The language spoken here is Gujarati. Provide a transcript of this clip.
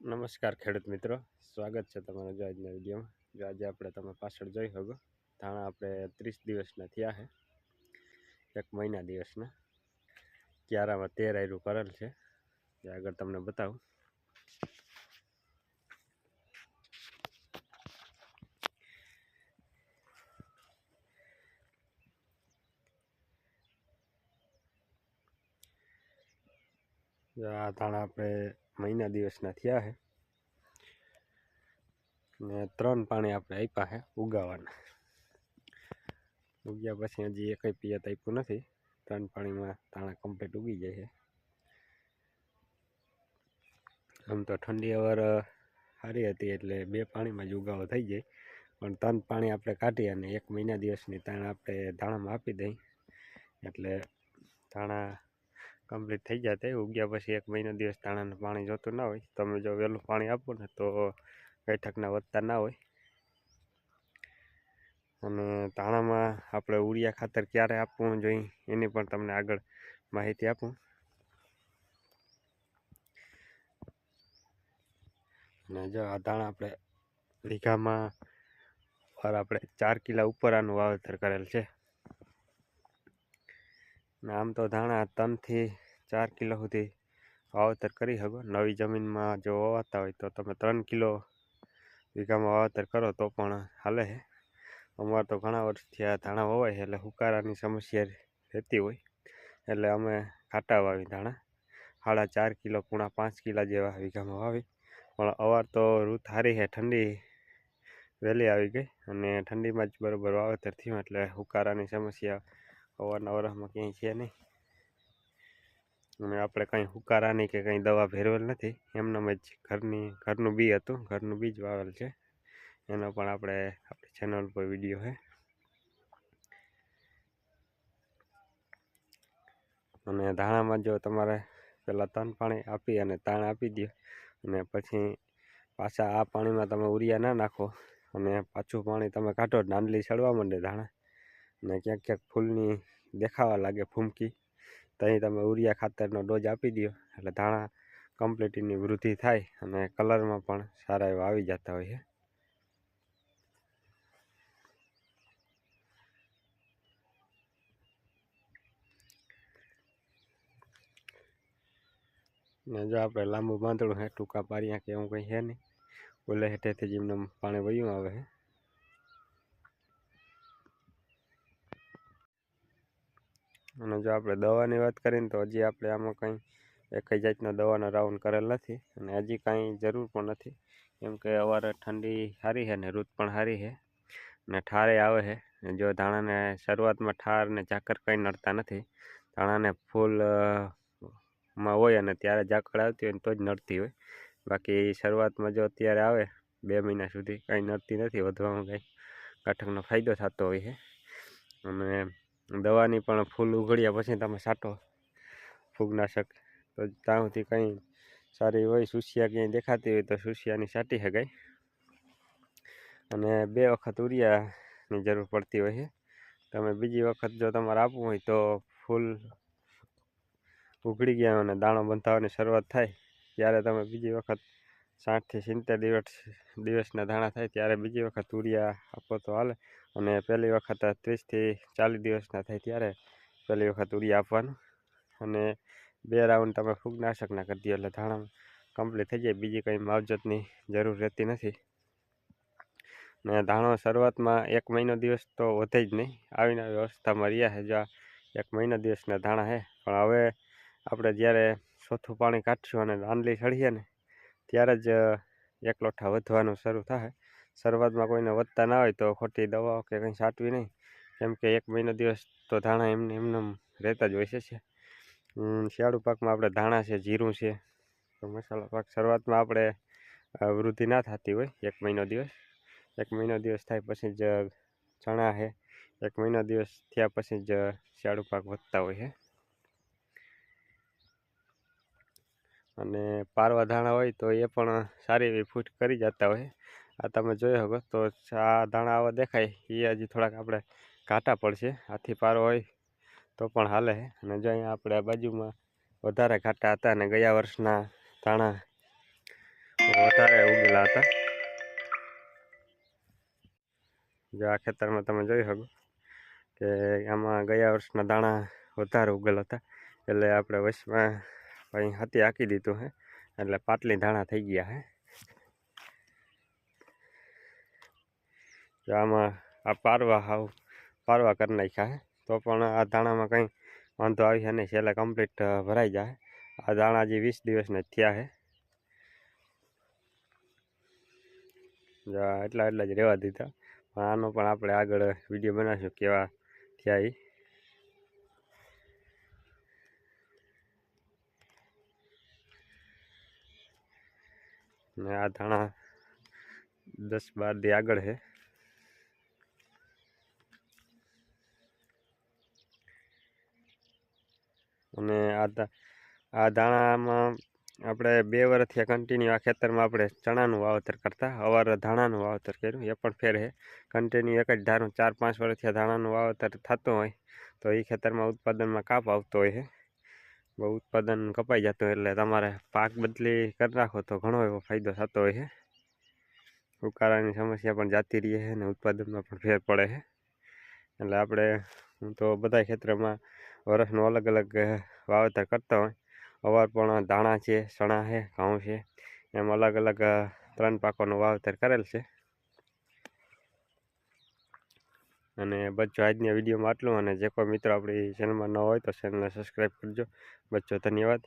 નમસ્કાર ખેડૂત મિત્રો. સ્વાગત છે તમારું જો આજના વિડીયોમાં. જો આજે આપણે તમે પાછળ જોઈ શકો, ધાણા આપણે ત્રીસ દિવસના થયા છે. એક મહિના દિવસના. ક્યારામાં તેર આયરું કરેલ છે. જે આગળ તમને બતાવું. આ ધાણા આપણે મહિના દિવસના થયા છે ને ત્રણ પાણી આપણે આપ્યા છે ઉગાવાના. ઉગ્યા પછી હજી એક પિયત આપ્યું નથી. ત્રણ પાણીમાં તાણા કમ્પ્લીટ ઉગી જાય છે આમ તો ઠંડી અવર સારી હતી એટલે બે પાણીમાં જ ઉગાવો થઈ જાય. પણ ત્રણ પાણી આપણે કાઢી અને એક મહિના દિવસની તાણ આપણે ધાણામાં આપી દઈ. એટલે ધાણા કમ્પ્લીટ થઈ જાય તે ઉગ્યા પછી એક મહિનો દિવસ ધાણાને પાણી જોતું ના હોય. તમે જો વહેલું પાણી આપો ને તો બેઠકના વધતા ના હોય. અને ધાણામાં આપણે ઉરિયા ખાતર ક્યારે આપવું જોઈએ એની પણ તમને આગળ માહિતી આપું. અને જો આ ધાણા આપણે વીઘામાં આપણે ચાર કિલા ઉપર આનું વાવેતર કરેલ છે. આમ તો ધાણા ત્રણથી ચાર કિલો સુધી વાવેતર કરી શકો. નવી જમીનમાં જો વાવતા હોય તો તમે ત્રણ કિલો વીઘામાં વાવેતર કરો તો પણ હાલે છે અમારે તો ઘણા વર્ષથી આ ધાણા વવાય છે એટલે હુકારાની સમસ્યા રહેતી હોય. એટલે અમે ખાટા વાવી ધાણા. સાડા ચાર કિલો, પૂણા પાંચ કિલા જેવા વીઘામાં વાવી. પણ અવાર તો ઋત સારી છે, ઠંડી વહેલી આવી ગઈ અને ઠંડીમાં જ બરાબર વાવેતર થયું એટલે હુકારાની સમસ્યા અવારના વરસમાં ક્યાંય છે નહીં. અને આપણે કંઈ હુકારાની કે કંઈ દવા ભેરવેલ નથી. એમનામ જ ઘરની, ઘરનું બી હતું, ઘરનું બીજ વાવેલ છે. એનો પણ આપણે, આપણી ચેનલ પર વીડિયો છે. અને ધાણામાં જો તમારે પહેલાં તન પાણી આપી અને તાણ આપી દો. અને પછી પાછા આ પાણીમાં તમે ઉરિયા ના નાખો. અને પાછું પાણી તમે કાઢો નાંદલી ચડવા માંડે ધાણા. અને ક્યાંક ક્યાંક ફૂલની દેખાવા લાગે ફૂમકી. ત્યાં તમે ઉરિયા ખાતરનો ડોઝ આપી દો એટલે ધાણા કમ્પ્લીટ એની વૃદ્ધિ થાય અને કલરમાં પણ સારા એવા આવી જતા હોય છે ને જો આપણે લાંબુ બાંધણું હે ટૂંકા પારિયા કે એવું કંઈ છે નહીં. ઓલે હેઠેથી જ એમને પાણી વયું આવે છે અને જો આપણે દવાની વાત કરીએ તો હજી આપણે આમાં કંઈ એક જાતના દવાનો રાઉન્ડ કરેલ નથી અને હજી કાંઈ જરૂર પણ નથી. કેમ કે અવારે ઠંડી સારી છે ને ઋત પણ સારી છે ને ઠારે આવે છે. જો ધાણાને શરૂઆતમાં ઠાર ને ઝાકર કંઈ નડતા નથી. ધાણાને ફૂલમાં હોય અને ત્યારે ઝાકળ આવતી હોય ને તો જ નડતી હોય. બાકી શરૂઆતમાં જો અત્યારે આવે, બે મહિના સુધી કાંઈ નડતી નથી વધવામાં કાંઈ. કાઠકનો ફાયદો થતો હોય છે. અને દવાની પણ ફૂલ ઉઘડ્યા પછી તમે છાંટો ફૂગનાશક. તો ત્યાં કંઈ સારી હોય સુસિયા ક્યાંય દેખાતી હોય તો સુસિયાની છાંટી શકાય અને બે વખત ઉરિયાની જરૂર પડતી હોય છે તમે બીજી વખત જો તમારે આપવું હોય તો ફૂલ ઉઘડી ગયા અને દાણો બંધાવવાની શરૂઆત થાય. ત્યારે તમે બીજી વખત સાઠથી સિત્તેર દિવસ, દિવસના દાણા થાય ત્યારે બીજી વખત તુરિયા આપો તો હાલે. અને પહેલી વખત ત્રીસથી ચાલીસ દિવસના થાય ત્યારે પહેલી વખત તુરિયા આપવાનું. અને બે રાઉન્ડ તમે ફૂગનાશકના કરી દો એટલે ધાણા કમ્પ્લીટ થઈ જાય. બીજી કંઈ માવજતની જરૂર રહેતી નથી. ને ધાણો શરૂઆતમાં એક મહિનો દિવસ તો વધે જ નહીં. આવીને આવી અવસ્થામાં રહ્યા છે. જો એક મહિનો દિવસના ધાણા છે. પણ હવે આપણે જ્યારે ચોથું પાણી કાઢશું અને આંદલી ચડીએ ને ત્યારે જ એકલોઠા વધવાનું શરૂ થાય. શરૂઆતમાં કોઈને વધતા ના હોય તો ખોટી દવાઓ કે કંઈ છાંટવી નહીં. કેમ કે એક મહિનો દિવસ તો ધાણા એમને એમને રહેતા જ હોય છે શિયાળુ પાકમાં આપણે ધાણા છે, જીરું છે, તો મસાલા પાક શરૂઆતમાં આપણે વૃદ્ધિ ના થતી હોય એક મહિનો દિવસ. એક મહિનો દિવસ થાય પછી જ ચણા છે. એક મહિનો દિવસ થયા પછી જ શિયાળુ પાક વધતા હોય છે. અને પારવા ધાણા હોય તો એ પણ સારી એવી ફૂટ કરી જતા હોય. આ તમે જોઈ શકો તો આ ધાણા આવા દેખાય. એ હજી થોડાક આપણે ઘાટા પડશે. હાથી પારો હોય તો પણ હાલે. અને જો અહીંયા આપણે બાજુમાં વધારે ઘાટા હતા અને ગયા વર્ષના ધાણા વધારે ઉગેલા હતા. જો આ ખેતરમાં તમે જોઈ શકો કે આમાં ગયા વર્ષના દાણા વધારે ઉગેલા હતા. એટલે આપણે વચમાં અહીં હાથી હાંકી દીધું હે. એટલે પાટલી ધાણા થઈ ગયા હે. આમાં આ પારવા હાવ પારવા કરી નાખ્યા હે. તો પણ આ ધાણામાં કંઈ વાંધો આવી છે નહીં. છેલ્લે કમ્પ્લીટ ભરાઈ જાય આ ધાણા જે વીસ દિવસના થયા છે એટલા એટલા જ રહેવા દીધા. પણ આનો પણ આપણે આગળ વીડિયો બનાવીશું કેવા થયા એ ને આ ધાણા દસ બાર દી આગળ છે અને આ આ ધાણામાં આપણે બે વર્ષથી કન્ટિન્યુ આ ખેતરમાં આપણે ચણાનું વાવેતર કરતા, અવારે ધાણાનું વાવેતર કર્યું, એ પણ ફેર છે કન્ટિન્યુ એક જ ધારું, ચાર પાંચ વર્ષથી આ ધાણાનું વાવેતર થતું હોય, તો એ ખેતરમાં ઉત્પાદનમાં કાપ આવતો હોય છે બહુ ઉત્પાદન કપાઈ જતું હોય એટલે તમારે પાક બદલી કરી નાખો તો ઘણો એવો ફાયદો થતો હોય છે. ઉકાળાની સમસ્યા પણ જાતી રહે છે અને ઉત્પાદનમાં પણ ફેર પડે છે. એટલે આપણે, હું તો બધા ક્ષેત્રમાં વરસનું અલગ અલગ વાવેતર કરતા હોય. અવાર પણ ધાણા છે, ચણા છે, ઘઉં છે. એમ અલગ અલગ ત્રણ પાકોનું વાવેતર કરેલ છે. અને બચ્ચો, આજના વિડીયોમાં આટલું. અને જે કોઈ મિત્રો આપણી ચેનલમાં ન હોય તો ચેનલને સબસ્ક્રાઈબ કરજો. બચ્ચો, ધન્યવાદ.